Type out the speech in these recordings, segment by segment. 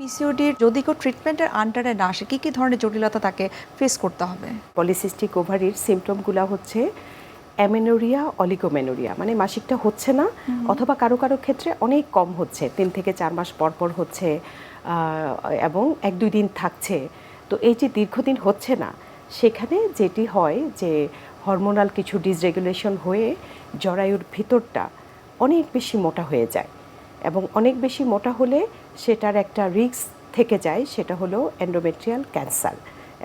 পিসিওডির যদি কেউ ট্রিটমেন্টের আন্ডারে না আসে কী কী ধরনের জটিলতা তাকে ফেস করতে হবে? পলিসিস্টিক ওভারির সিমটমগুলো হচ্ছে অ্যামেনোরিয়া অলিগোমেনোরিয়া মানে মাসিকটা হচ্ছে না অথবা কারও কারও ক্ষেত্রে অনেক কম হচ্ছে তিন থেকে চার মাস পর পর হচ্ছে এবং এক দুই দিন থাকছে। তো এই যে দীর্ঘদিন হচ্ছে না সেখানে যেটি হয় যে হরমোনাল কিছু ডিসরেগুলেশন হয়ে জরায়ুর ভিতরটা অনেক বেশি মোটা হয়ে যায়। এবং অনেক বেশি মোটা হলে সেটার একটা রিস্ক থেকে যায় সেটা হলো এন্ডোমেট্রিয়াল ক্যান্সার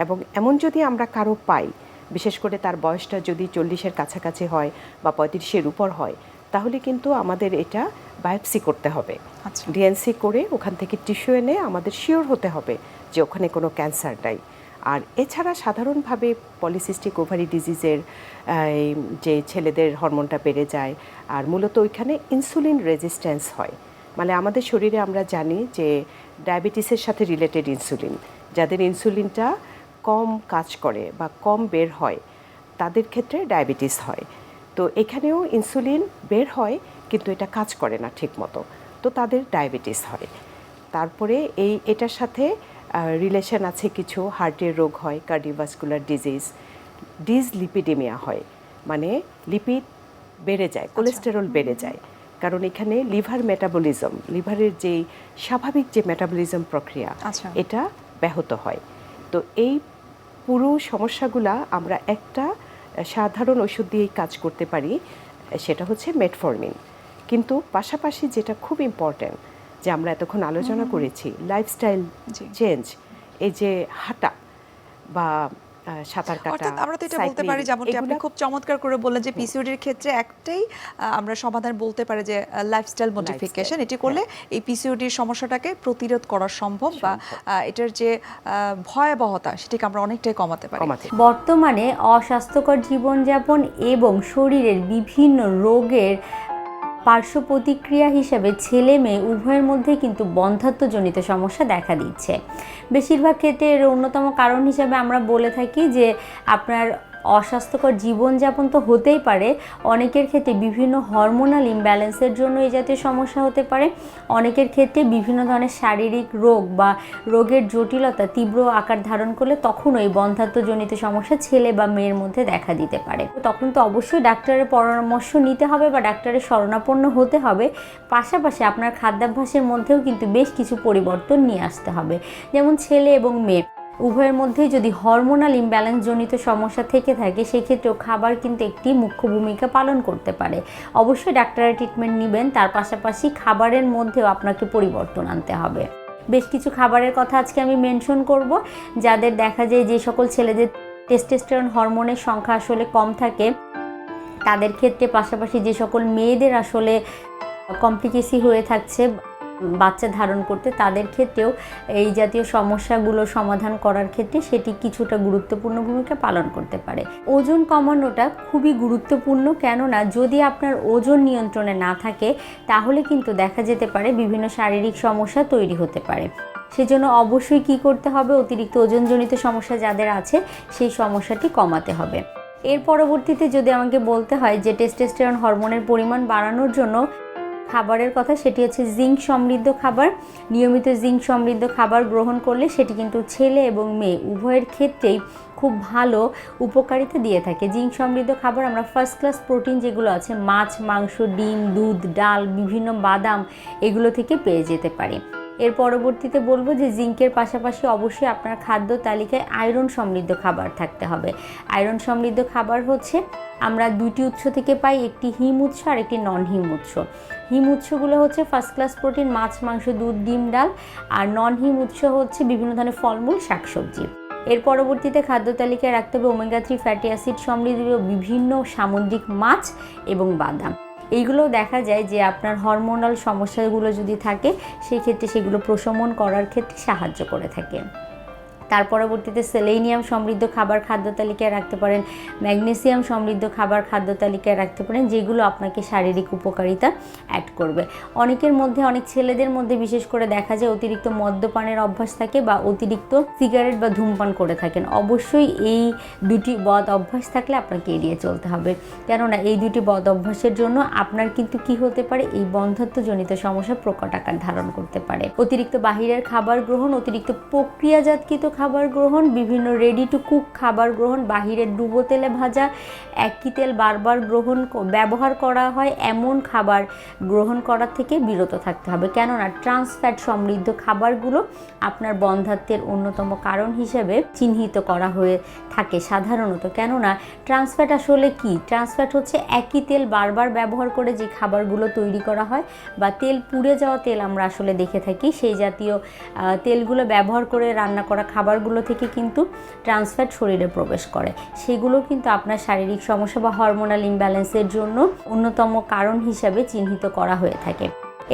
এবং এমন যদি আমরা কারও পাই বিশেষ করে তার বয়সটা যদি চল্লিশের কাছাকাছি হয় বা পঁয়ত্রিশের উপর হয় তাহলে কিন্তু আমাদের এটা বায়োপসি করতে হবে। আচ্ছা। ডিএনসি করে ওখান থেকে টিস্যু এনে আমাদের শিওর হতে হবে যে ওখানে কোনো ক্যান্সার নাই। আর এছাড়া সাধারণভাবে পলিসিস্টিক ওভারি ডিজিজের যে ছেলেদের হরমোনটা বেড়ে যায় আর মূলত ওইখানে ইনসুলিন রেজিস্ট্যান্স হয়। মানে আমাদের শরীরে আমরা জানি যে ডায়াবেটিসের সাথে রিলেটেড ইনসুলিন যাদের ইনসুলিনটা কম কাজ করে বা কম বের হয় তাদের ক্ষেত্রে ডায়াবেটিস হয়। তো এখানেও ইনসুলিন বের হয় কিন্তু এটা কাজ করে না ঠিকমতো। তো তাদের ডায়াবেটিস হয়। তারপরে এই এটার সাথে রিলেশন আছে কিছু হার্টের রোগ হয় কার্ডিওভাস্কুলার ডিজিজ ডিজ লিপিডেমিয়া হয়। মানে লিপিড বেড়ে যায় কোলেস্টেরল বেড়ে যায়। কারণ এখানে লিভার মেটাবলিজম লিভারের যে স্বাভাবিক যে মেটাবলিজম প্রক্রিয়া আচ্ছা। এটা ব্যাহত হয়। তো এই পুরো সমস্যাগুলা আমরা একটা সাধারণ ওষুধ দিয়েই কাজ করতে পারি সেটা হচ্ছে মেটফর্মিন। কিন্তু পাশাপাশি যেটা খুব ইম্পর্ট্যান্ট যে আমরা এতক্ষণ আলোচনা করেছি লাইফস্টাইল চেঞ্জ এই যে হাঁটা বা সাঁতার কাটা অর্থাৎ আমরা তো এটা বলতে পারি যেমনটি আপনি খুব চমৎকার করে বললেন যে পিসিওডির ক্ষেত্রে একটাই আমরা সমাধান বলতে পারি যে লাইফস্টাইল মডিফিকেশন এটি করলে এই পিসিওডির সমস্যাটাকে প্রতিরোধ করা সম্ভব বা আহ, এটার যে আহ, ভয়াবহতা সেটিকে আমরা অনেকটাই কমাতে পারি। বর্তমানে অস্বাস্থ্যকর জীবনযাপন এবং শরীরের বিভিন্ন রোগের পার্শ্ব প্রতিক্রিয়া হিসাবে ছেলে মেয়ে উভয়ের মধ্যে কিন্তু বন্ধাত্মজনিত সমস্যা দেখা দিচ্ছে। বেশিরভাগ ক্ষেত্রে এর অন্যতম কারণ হিসাবে আমরা বলে থাকি যে আপনার অস্বাস্থ্যকর জীবনযাপন তো হতেই পারে। অনেকের ক্ষেত্রে বিভিন্ন হরমোনাল ইমব্যালেন্সের জন্য এই জাতীয় সমস্যা হতে পারে। অনেকের ক্ষেত্রে বিভিন্ন ধরনের শারীরিক রোগ বা রোগের জটিলতা তীব্র আকার ধারণ করলে তখনও এই বন্ধাত্মজনিত সমস্যা ছেলে বা মেয়ের মধ্যে দেখা দিতে পারে। তখন তো অবশ্যই ডাক্তারের পরামর্শ নিতে হবে বা ডাক্তারের শরণাপন্ন হতে হবে। পাশাপাশি আপনার খাদ্যাভ্যাসের মধ্যেও কিন্তু বেশ কিছু পরিবর্তন নিয়ে আসতে হবে। যেমন ছেলে এবং মেয়ে। উভয়ের মধ্যেই যদি হরমোনাল ইমব্যালেন্স জনিত সমস্যা থেকে থাকে, সেক্ষেত্রেও খাবার কিন্তু একটি মুখ্য ভূমিকা পালন করতে পারে। অবশ্যই ডাক্তারের ট্রিটমেন্ট নেবেন, তার পাশাপাশি খাবারের মধ্যেও আপনাকে পরিবর্তন আনতে হবে। বেশ কিছু খাবারের কথা আজকে আমি মেনশন করব, যাদের দেখা যায় যে সকল ছেলেদের টেস্টোস্টেরন হরমোনের সংখ্যা আসলে কম থাকে, তাদের ক্ষেত্রে পাশাপাশি যে সকল মেয়েদের আসলে কমপ্লিকেসি হয়ে থাকছে বাচ্চা ধারণ করতে, তাদের ক্ষেত্রেও এই জাতীয় সমস্যাগুলো সমাধান করার ক্ষেত্রে সেটি কিছুটা গুরুত্বপূর্ণ ভূমিকা পালন করতে পারে। ওজন কমানোটা খুবই গুরুত্বপূর্ণ, কেননা যদি আপনার ওজন নিয়ন্ত্রণে না থাকে, তাহলে কিন্তু দেখা যেতে পারে বিভিন্ন শারীরিক সমস্যা তৈরি হতে পারে। সেজন্য অবশ্যই কি করতে হবে, অতিরিক্ত ওজনজনিত সমস্যা যাদের আছে, সেই সমস্যাটি কমাতে হবে। এর পরবর্তীতে যদি আমাকে বলতে হয় যে টেস্টোস্টেরন হরমোনের পরিমাণ বাড়ানোর জন্য খাবারের কথা, সেটি হচ্ছে জিঙ্ক সমৃদ্ধ খাবার। নিয়মিত জিঙ্ক সমৃদ্ধ খাবার গ্রহণ করলে সেটি কিন্তু ছেলে এবং মেয়ে উভয়ের ক্ষেত্রেই খুব ভালো উপকারিতা দিয়ে থাকে। জিঙ্ক সমৃদ্ধ খাবার, আমরা ফার্স্ট ক্লাস প্রোটিন যেগুলো আছে, মাছ, মাংস, ডিম, দুধ, ডাল, বিভিন্ন বাদাম, এগুলো থেকে পেয়ে যেতে পারি। এর পরবর্তীতে বলব যে জিঙ্কের পাশাপাশি অবশ্যই আপনার খাদ্য তালিকায় আয়রন সমৃদ্ধ খাবার থাকতে হবে। আয়রন সমৃদ্ধ খাবার হচ্ছে আমরা দুটি উৎস থেকে পাই, একটি হিম উৎস আর একটি নন হিম উৎস। হিম উৎসগুলো হচ্ছে ফার্স্ট ক্লাস প্রোটিন মাছ, মাংস, দুধ, ডিম, ডাল আর নন হিম উৎস হচ্ছে বিভিন্ন ধরনের ফলমূল, শাকসবজি। এর পরবর্তীতে খাদ্য তালিকায় রাখতে হবে ওমেগা থ্রি ফ্যাটি অ্যাসিড সমৃদ্ধ বিভিন্ন সামুদ্রিক মাছ এবং বাদাম। এইগুলো দেখা যায় যে আপনার হরমোনাল সমস্যাগুলো যদি থাকে, সেই ক্ষেত্রে সেগুলো প্রশমন করার ক্ষেত্রে সাহায্য করে থাকে। তার পরবর্তীতে সেলেনিয়াম সমৃদ্ধ খাবার খাদ্য তালিকায় রাখতে পারেন, ম্যাগনেসিয়াম সমৃদ্ধ খাবার খাদ্য তালিকায় রাখতে পারেন, যেগুলো আপনাকে শারীরিক উপকারিতা অ্যাড করবে। অনেকের মধ্যে, অনেক ছেলেদের মধ্যে বিশেষ করে দেখা যায় অতিরিক্ত মদ্যপানের অভ্যাস থাকে বা অতিরিক্ত সিগারেট বা ধূমপান করে থাকেন। অবশ্যই এই দুটি বদ অভ্যাস থাকলে আপনাকে এড়িয়ে চলতে হবে। কেননা, এই দুটি বদ অভ্যাসের জন্য আপনার কিন্তু কি হতে পারে? এই বন্ধত্বজনিত সমস্যা প্রকট আকার ধারণ করতে পারে। অতিরিক্ত বাহিরের খাবার গ্রহণ, অতিরিক্ত প্রক্রিয়াজাতকৃত খাবার গ্রহণ, বিভিন্ন রেডি টু কুক খাবার গ্রহণ বাহিরের ডুবো তেলে ভাজা, একই তেল বারবার গ্রহণ ব্যবহার করা হয় এমন খাবার গ্রহণ করার থেকে বিরত থাকতে হবে। কেননা ট্রান্সফ্যাট সমৃদ্ধ খাবারগুলো আপনার বন্ধাত্বের অন্যতম কারণ হিসেবে চিহ্নিত করা হয়ে থাকে সাধারণত। কেননা ট্রান্সফ্যাট আসলে কি? ট্রান্সফ্যাট হচ্ছে একই তেল বারবার ব্যবহার করে যে খাবারগুলো তৈরি করা হয় বা তেল পুড়ে যাওয়া তেল আমরা আসলে দেখে থাকি। সেই জাতীয় তেলগুলো ব্যবহার করে রান্না করা খাবারগুলো থেকে কিন্তু ট্রান্সফ্যাট শরীরে প্রবেশ করে। সেগুলো কিন্তু আপনার শারীরিক সমস্যা বা হরমোনাল ইমব্যালেন্সের জন্য অন্যতম কারণ হিসাবে চিহ্নিত করা হয়ে থাকে।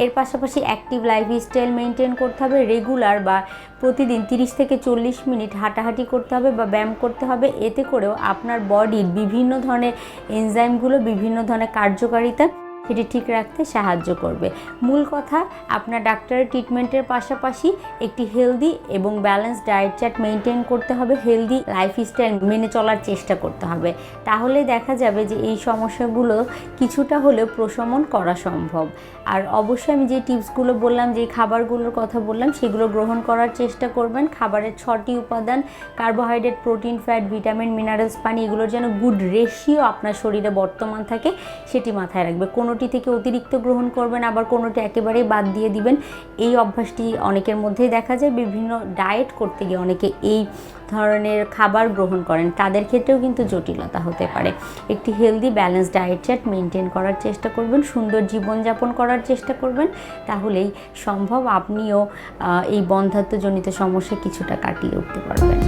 এর পাশাপাশি অ্যাক্টিভ লাইফস্টাইল মেনটেন করতে হবে রেগুলার বা প্রতিদিন 30 থেকে চল্লিশ মিনিট হাঁটাহাঁটি করতে হবে বা ব্যায়াম করতে হবে। এতে করেও আপনার বডির বিভিন্ন ধরনের এনজাইমগুলো বিভিন্ন ধরনের কার্যকারিতা সেটি ঠিক রাখতে সাহায্য করবে। মূল কথা, আপনার ডাক্তারের ট্রিটমেন্টের পাশাপাশি একটি হেলদি এবং ব্যালেন্স ডায়েট চার্ট মেনটেন করতে হবে হেলদি লাইফস্টাইল মেনে চলার চেষ্টা করতে হবে। তাহলে দেখা যাবে যে এই সমস্যাগুলো কিছুটা হলেও প্রশমন করা সম্ভব। আর অবশ্যই আমি যে টিপসগুলো বললাম, যে খাবারগুলোর কথা বললাম, সেগুলো গ্রহণ করার চেষ্টা করবেন। খাবারের ছটি উপাদান carbohydrate protein fat vitamin minerals পানি, এগুলোর যেন গুড রেশিও আপনার শরীরে বর্তমান থাকে, সেটি মাথায় রাখবে। কোনোটি থেকে অতিরিক্ত গ্রহণ করবেন, আবার কোনোটি একেবারেই বাদ দিয়ে দিবেন। এই অভ্যাসটি অনেকের মধ্যেই দেখা যায়। বিভিন্ন ডায়েট করতে গিয়ে অনেকে এই ধরনের খাবার গ্রহণ করেন। তাদের ক্ষেত্রেও কিন্তু জটিলতা হতে পারে। একটি healthy balance diet chart maintain করার চেষ্টা করবেন, সুন্দর জীবনযাপন করার চেষ্টা করবেন। তাহলেই সম্ভব। আপনিও এই বন্ধাত্মজনিত সমস্যা কিছুটা কাটিয়ে উঠতে পারবেন।